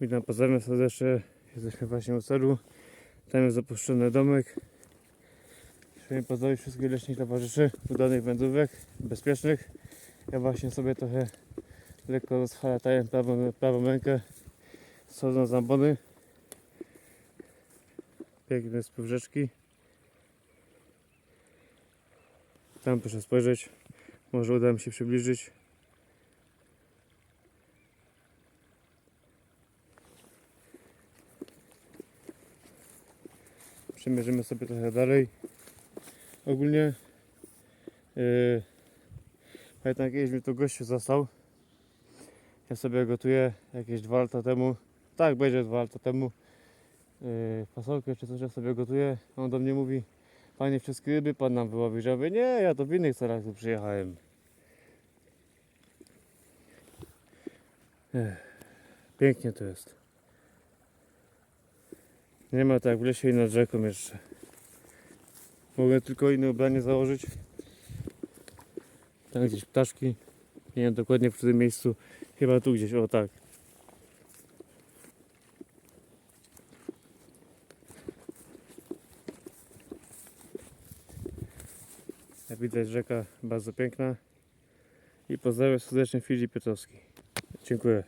Witam, pozdrawiam serdecznie. Jesteśmy właśnie u celu. Tam jest zapuszczony domek. Chciałem pozdrowić wszystkich leśnych towarzyszy, udanych wędrówek, bezpiecznych. Ja właśnie sobie trochę lekko rozhalatałem prawą, prawą rękę, schodząc z ambony. Piękne spływ rzeczki. Tam proszę spojrzeć. Może uda mi się przybliżyć. Przemierzymy sobie trochę dalej. Ogólnie yy, pamiętam kiedyś mi tu gościu został. Ja sobie gotuję jakieś dwa lata temu. Tak, będzie dwa lata temu. Yy, fasolkę czy coś ja sobie gotuję. On do mnie mówi, panie wszystkie ryby pan nam wyłowi. Ja mówię, nie, ja to w innych celach tu przyjechałem. Ech, pięknie to jest. Nie ma tak w lesie i nad rzeką jeszcze. Mogę tylko inne ubranie założyć. Tam gdzieś ptaszki. Nie wiem dokładnie w którym miejscu. Chyba tu gdzieś, o tak. Jak widać rzeka bardzo piękna. I pozdrawiam serdecznie Filip Piotrowski. Dziękuję.